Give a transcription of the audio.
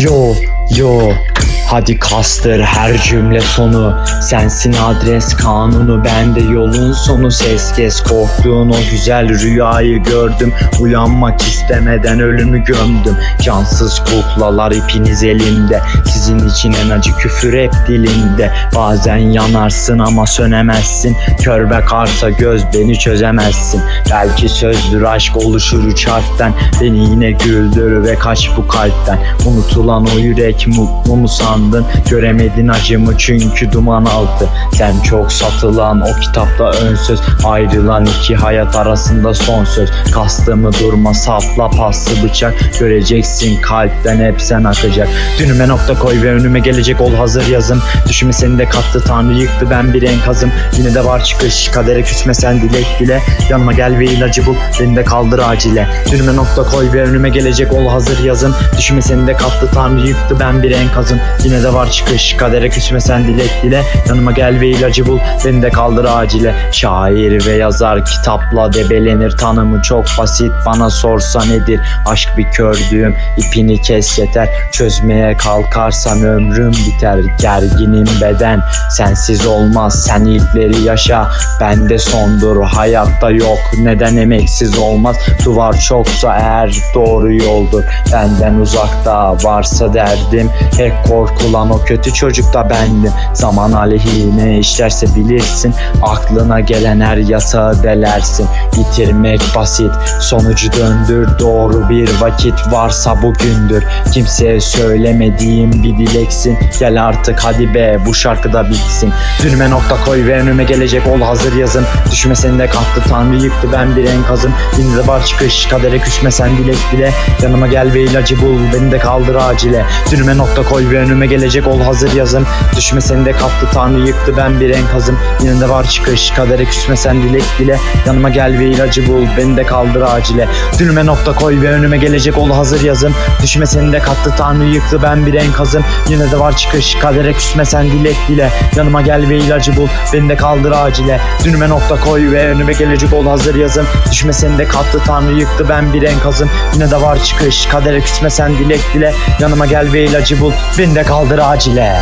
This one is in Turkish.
よよ Hadi kastır her cümle sonu. Sensin adres kanunu Ben de yolun sonu. Ses kes korktuğun o güzel rüyayı gördüm. Uyanmak istemeden ölümü gömdüm. Cansız kuklalar ipiniz elimde. Sizin için en acı küfür hep dilimde. Bazen yanarsın ama sönemezsin. Kör ve karsa göz beni çözemezsin. Belki sözdür aşk oluşur üç harften. Beni yine güldür ve kaç bu kalpten. Unutulan o yürek mutlu mu sandın Göremedin acımı çünkü duman altı. Sen çok satılan o kitapta ön söz. Ayrılan iki hayat arasında son söz. Kastımı durma sapla paslı bıçak. Göreceksin kalpten hep sen akacak. Dünüme nokta koy ve önüme gelecek ol hazır yazım Düşümü seni de kattı tanrı yıktı ben bir enkazım. Yine de var çıkış kadere küsme sen dilek dile. Yanıma gel ve ilacı bul beni de kaldır acile. Dünüme nokta koy ve önüme gelecek ol hazır yazım Düşümü seni de kattı tanrı yıktı ben bir enkazım. Yine de var çıkış. Kadere küsme sen dilek dile. Yanıma gel ve ilacı bul. Beni de kaldır acile. Şair ve yazar kitapla debelenir. Tanımı çok basit. Bana sorsa nedir? Aşk bir kördüğüm. İpini kes yeter. Çözmeye kalkarsan ömrüm biter. Gerginim beden. Sensiz olmaz. Sen ilkleri yaşa. Bende sondur. Hayatta yok. Neden emeksiz olmaz? Duvar çoksa eğer doğru yoldur. Benden uzakta varsa derdim. Hep korkulan o kötü çocuk da bendim. Zaman aleyhine işlerse bilirsin Aklına gelen her yasağı delersin. Yitirmek basit sonucu döndür. Doğru bir vakit varsa bugündür. Kimseye söylemediğim bir dileksin. Gel artık hadi be bu şarkıda bitsin. Dünüme nokta koy ve önüme gelecek ol hazır yazın. Düşme seni de kalktı tanrı yıktı ben bir enkazım. Yine de var çıkış kadere küsme sen dilek dile Yanıma gel ve ilacı bul beni de kaldır acile. Dünüme nokta koy ve önüme gelecek ol hazır yazım. Düşme seni de kaptı tanrı yıktı ben bir enkazım. Yine de var çıkış kadere küsme sen dilek dile. Yanıma gel ve ilacı bul beni de kaldır acile. Dünüme nokta koy ve önüme gelecek ol hazır yazım. Düşme seni de kattı tanrı yıktı ben bir enkazım. Yine de var çıkış kadere küsme sen dilek dile. Yanıma gel ve ilacı bul beni de kaldır acile. Dünüme nokta koy ve önüme gelecek ol hazır yazım. Düşme seni de kattı tanrı yıktı ben bir enkazım. Yine de var çıkış kadere küsme sen dilek dile. Yanıma gel ve ilacı bul beni de kaldır acile